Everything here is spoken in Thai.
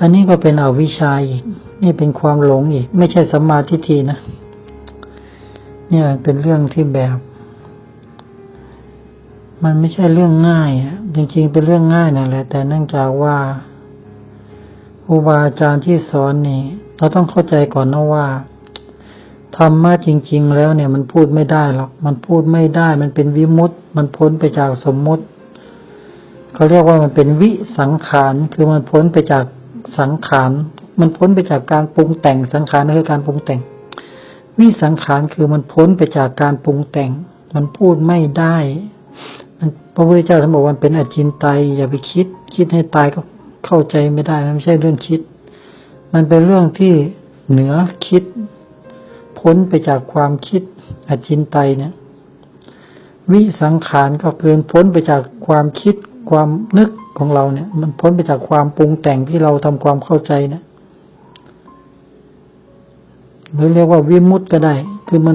อันนี้ก็เป็นอวิชชาอีก นี่เป็นความหลงอีก ไม่ใช่สัมมาทิฏฐินะ เนี่ยเป็นเรื่องที่แบบ มันไม่ใช่เรื่องง่ายอะจริงๆเป็นเรื่องง่ายนั่นแหละ แต่เนื่องจากว่าครูบาอาจารย์ที่สอนนี่ เราต้องเข้าใจก่อนนะว่าธรรมะจริง ๆ แล้วเนี่ยมันพูดไม่ได้หรอก มันพูดไม่ได้ มันเป็นวิมุตติมันพ้นไปจากสมมติเขาเรียกว่ามันเป็นวิสังขาร คือมันพ้นไปจาก สังขารมันพ้นไปจากการปรุงแต่งสังขารนั่นคือการปรุงแต่ง วิสังขารคือมันพ้นไปจากการปรุงแต่ง มันพูดไม่ได้มันพระพุทธเจ้าท่านบอกว่ามันเป็นอจินไตยอย่าไปคิด คิดให้ตายก็เข้าใจไม่ได้มันไม่ใช่เรื่องคิด มันเป็นเรื่องที่เหนือคิด พ้นไปจากความคิดอจินไตยเนี่ย วิสังขารก็เกินพ้นไปจากความคิด ความนึกของเราเนี่ย มันพ้นไปจากความปรุงแต่งที่เราทำความเข้าใจนะหรือเรียกว่าวิมุตต์ก็ได้ คือมัน